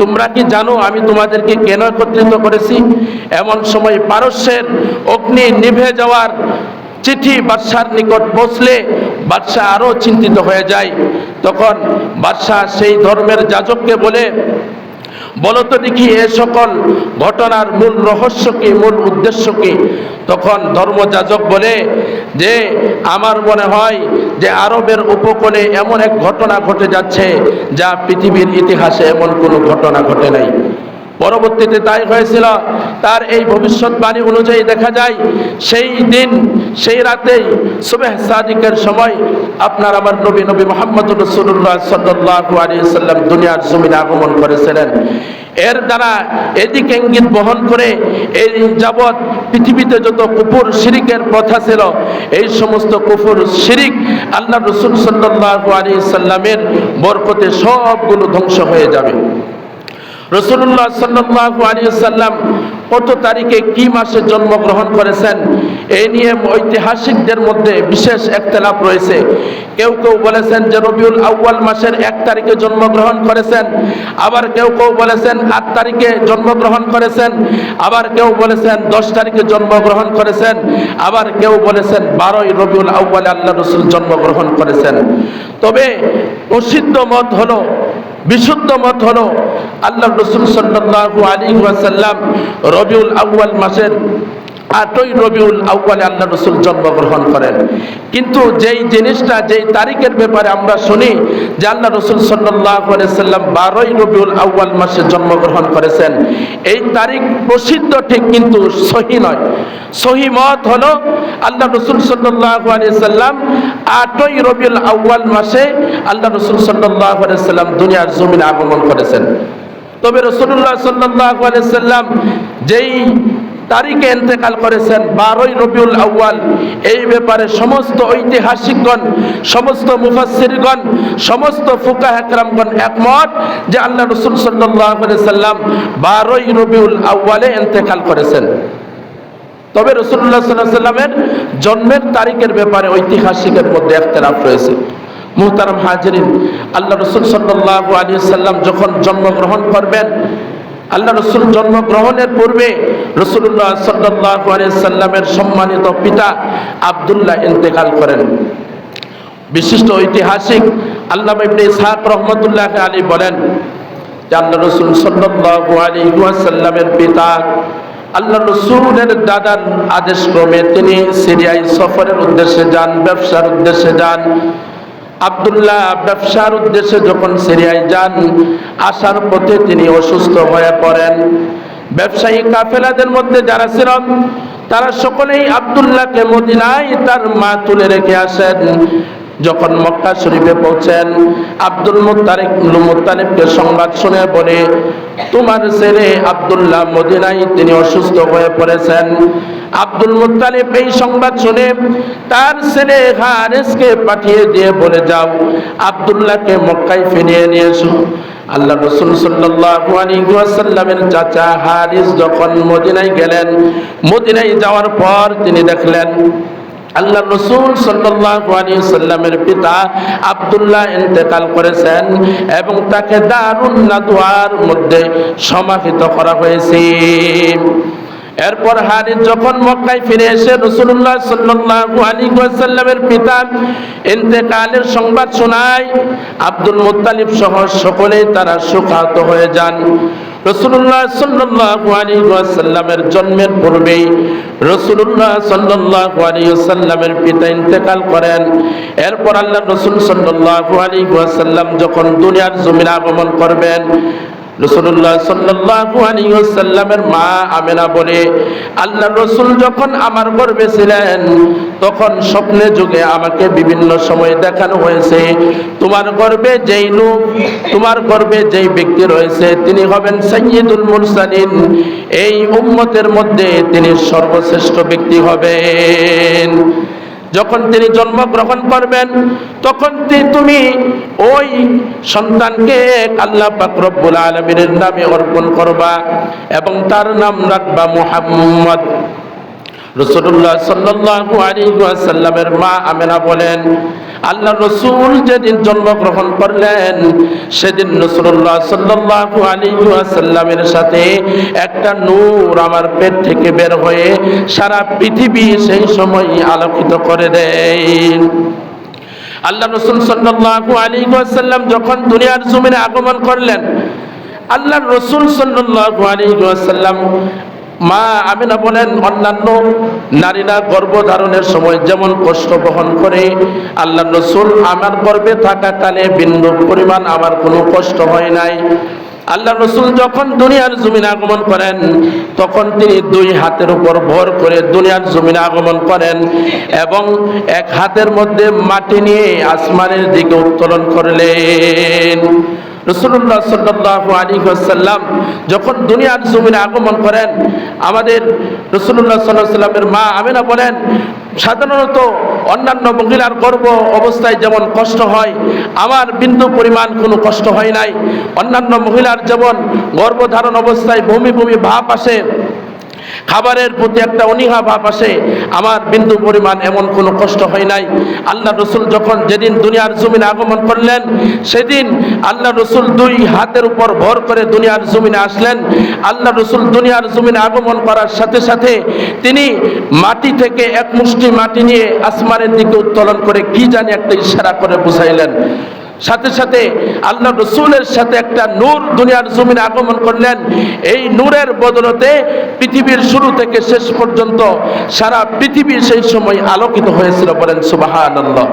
তোমরা কি জানো আমি তোমাদেরকে কেন একত্রিত করেছি? এমন সময় পারস্যের অগ্নি নিভে যাওয়ার চিঠি বাদশার নিকট বসলে বাদশাহ আরও চিন্তিত হয়ে যায়। তখন বাদশাহ সেই ধর্মের যাজককে বলে বলো তো দেখি এ সকল ঘটনার মূল রহস্য কি, মূল উদ্দেশ্য কি? তখন ধর্মযাজক বলে যে, আমার মনে হয় যে আরবের উপকূলে এমন এক ঘটনা ঘটে যাচ্ছে যা পৃথিবীর ইতিহাসে এমন কোনো ঘটনা ঘটে নাই। পরবর্তীতে তাই হয়েছিল। তার এই ভবিষ্যৎবাণী অনুযায়ী দেখা যায়, সেই দিন, সেই রাতেই সুবেহ সাদিকের সময় আপনার আমার নবী নবী মোহাম্মদ রসুল্লাহ সাল্লাহু আলী সাল্লাম দুনিয়ার জমিনে আগমন করেছিলেন। এর দ্বারা এদিক ইঙ্গিত বহন করে এই যাবৎ পৃথিবীতে যত কুপুর শিরিকের প্রথা ছিল এই সমস্ত কুপুর শিরিক আল্লাহ রসুল সাল্লাহু আলী সাল্লামের বরকতে সবগুলো ধ্বংস হয়ে যাবে। রসুল্লাহ সাল্লাহু আলী সাল্লাম কত তারিখে কি মাসে জন্মগ্রহণ করেছেন? এই নিয়ে ঐতিহাসিকদের মধ্যে বিশেষ একতলাপ রয়েছে। কেউ কেউ বলেছেন যে রবিউল আউ্য়াল মাসের এক তারিখে জন্মগ্রহণ করেছেন। আবার কেউ কেউ বলেছেন আট তারিখে জন্মগ্রহণ করেছেন। আবার কেউ বলেছেন দশ তারিখে জন্মগ্রহণ করেছেন। আবার কেউ বলেছেন বারোই রবিউল আউ্য়ালে আল্লাহ রসুল জন্মগ্রহণ করেছেন। তবে প্রসিদ্ধ মত হলো বিশুদ্ধ মত হলো আল্লাহ রসুল সাল্লাহ আলী ওয়াসাল্লাম রবিউল আউ্বাল মাসের আটই রবিউল আউ্বালে আল্লাহ রসুল জন্মগ্রহণ করেন। কিন্তু যেই জিনিসটা, যেই তারিখের ব্যাপারে আমরা শুনি যে আল্লাহ রসুল সাল্লাম বারোই রবিউল আউ্বাল মাসে জন্মগ্রহণ করেছেন, এই তারিখ প্রসিদ্ধ ঠিক কিন্তু সহি নয়। সহি মত হলো আল্লাহ রসুল সাল্লাম আটই রবিউল আউ্বাল মাসে আল্লাহ রসুল সাল্লাহ সাল্লাম দুনিয়ার জমিনে আগমন করেছেন। তবে রসুল্লাহ সাল্লাহ সাল্লাম যেই তারিখে এন্তেকাল করেছেন বারোই রবিউল আউ্য়াল। এই ব্যাপারে সমস্ত ঐতিহাসিকগণ, সমস্ত মুফাসিরগণ সমস্ত ফুকা একরামগণ একমত যে আল্লাহ রসুল সাল্লাম বারোই রবিউল আউ্য়ালে এন্তেকাল করেছেন। তবে রসুল্লাহ সাল্লাহ সাল্লামের জন্মের তারিখের ব্যাপারে ঐতিহাসিকের মধ্যে একতলাফ রয়েছে। মুহতারাম হাজরিন, আল্লাহ রসুল সাল্লাহ আলী সাল্লাম যখন জন্মগ্রহণ করবেন আল্লাহ রসুল জন্মগ্রহণের পূর্বে রসুল্লাহ সাল্লাহ সাল্লামের সম্মানিত পিতা আবদুল্লাহ ইন্তেকাল করেন। বিশিষ্ট ঐতিহাসিক আল্লাহ ইবনে ইসহাক রহমতুল্লাহ আলী বলেন যে আল্লাহ রসুল সাল্লাল্লাহু আলাইহি ওয়াসাল্লামের পিতা আল্লাহ রসুলের দাদার আদেশ ক্রমে তিনি সিরিয়ায় সফরের উদ্দেশ্যে যান, ব্যবসার উদ্দেশ্যে যান আবদুল্লাহ ব্যবসার উদ্দেশ্যে যখন সিরিয়ায় যান, আসার পথে তিনি অসুস্থ হয়ে পড়েন। ব্যবসায়ী কাফেলাদের মধ্যে যারা ছিলেন, তারা সকলেই আবদুল্লাহকে মদিনায় তার মা তুলে রেখে আসেন। যখন মক্কা শরীফে পৌঁছেন, আব্দুল মুতারিক মুতালিবকে সংবাদ শুনে বলে, তোমার ছেলে আব্দুল্লাহ মদিনায় তিনি অসুস্থ হয়ে পড়েছেন। আব্দুল মুতালিব এই সংবাদ শুনে তার ছেলে হারেসকে পাঠিয়ে দিয়ে বলে, যাও, আব্দুল্লাহকে মক্কায় ফিরিয়ে নিয়ে এসো। আল্লাহ রসুল ওয়াসাল্লামের চাচা হারিস যখন মদিনায় গেলেন, মদিনায় যাওয়ার পর তিনি দেখলেন আল্লাহ রসুল সাল্লামের পিতা আব্দুল্লাহ ইন্তেকাল করেছেন এবং তাকে দারুণ নাদওয়ার মধ্যে সমাহিত করা হয়েছে। এরপর হারিস যখন মক্কায় ফিরে এসে রসুল্লাহ সাল্লাল্লাহু আলাইহি ওয়াসাল্লামের পিতা ইন্তেকালের সংবাদ শোনায়। আব্দুল মুত্তালিব সহ সকলেই তারা শোকাহত হয়ে যান। রসুল্লাহ ওয়াসাল্লামের জন্মের পূর্বেই রসুল্লাহ ওয়াসাল্লামের পিতা ইন্তেকাল করেন। এরপর আল্লাহ রসুল সাল্লাহ আলী সাল্লাম যখন দুনিয়ার জমিনে আগমন করবেন রসুল্লাহ সাল্লাল্লাহু আলাইহি ওয়াসাল্লামের মা আমেনা বলে, আল্লাহ রসুল যখন আমার গর্ভে ছিলেন, তখন স্বপ্নে যুগে আমাকে বিভিন্ন সময় দেখানো হয়েছে, তোমার গর্ভে যেই লোক, তোমার গর্ভে যেই ব্যক্তি রয়েছে, তিনি হবেন সাইয়্যিদুল মুরসালিন, এই উম্মতের মধ্যে তিনি সর্বশ্রেষ্ঠ ব্যক্তি হবেন। যখন তিনি জন্মগ্রহণ করবেন, তখন তুমি ওই সন্তানকে আল্লাহ পাকরব্বুল আলমিনের নামে অর্পণ করবা এবং তার নাম রাখবা মুহাম্মদ। রসুল্লাহ সাল্লাহ আলী সাল্লামের মা আমেনা বলেন আল্লাহ রসুল যেদিন জন্মগ্রহণ করলেন, সেদিন সাল্লাল্লাহু আলাইহি ওয়াসাল্লামের সাথে একটা নূর আমার পেট থেকে বের হয়ে সারা পৃথিবী সেই সময় আলোকিত করে দেয়। আল্লাহ রসুল সাল্লাল্লাহু আলাইহি ওয়াসাল্লাম যখন দুনিয়ার জমিনে আগমন করলেন আল্লাহ রসুল সাল্লাল্লাহু আলাইহি ওয়াসাল্লাম মা আমিনা বলেন, অন্যান্য নারীরা গর্ভধারণের সময় যেমন কষ্ট বহন করে, আল্লাহ রসুল আমার গর্ভে থাকাকালে বিন্দু পরিমাণ আমার কোনো কষ্ট হয় নাই। আল্লাহ রসুল যখন দুনিয়ার জমিনে আগমন করেন, তখন তিনি দুই হাতের উপর ভর করে দুনিয়ার জমিনে আগমন করেন এবং এক হাতের মধ্যে মাটি নিয়ে আসমানের দিকে উত্তোলন করলেন। রসুল্লাহ সাল্লাহ আলী সাল্লাম যখন দুনিয়ার জমিনে আগমন করেন, আমাদের রসুল্লাহ সাল্লাহ সাল্লামের মা আমিনা বলেন, সাধারণত অন্যান্য মহিলার গর্ব অবস্থায় যেমন কষ্ট হয়, আমার বিন্দু পরিমাণ কোনো কষ্ট হয় নাই। অন্যান্য মহিলার যেমন গর্ভধারণ অবস্থায় ভূমি ভূমি ভাব আসে খাবারের প্রতি একটা অনীহা ভাব আসে, আমার বিন্দু পরিমাণ এমন কোনো কষ্ট হয় নাই। আল্লাহ রসুল যখন যেদিন দুনিয়ার জমিনে আগমন করলেন, সেদিন আল্লাহ রসুল দুই হাতের উপর ভর করে দুনিয়ার জমিনে আসলেন। আল্লাহ রসুল দুনিয়ার জমিনে আগমন করার সাথে সাথে তিনি মাটি থেকে এক মুষ্টি মাটি নিয়ে আসমানের দিকে উত্তোলন করে কি জানি একটা ইশারা করে বুঝাইলেন। সাথে সাথে আল্লাহ রসুলের সাথে একটা নূর দুনিয়ার জমিনে আগমন করলেন। এই নূরের বদলতে পৃথিবীর শুরু থেকে শেষ পর্যন্ত সারা পৃথিবী সেই সময় আলোকিত হয়েছিল বলেন সুবাহ আল্লাহ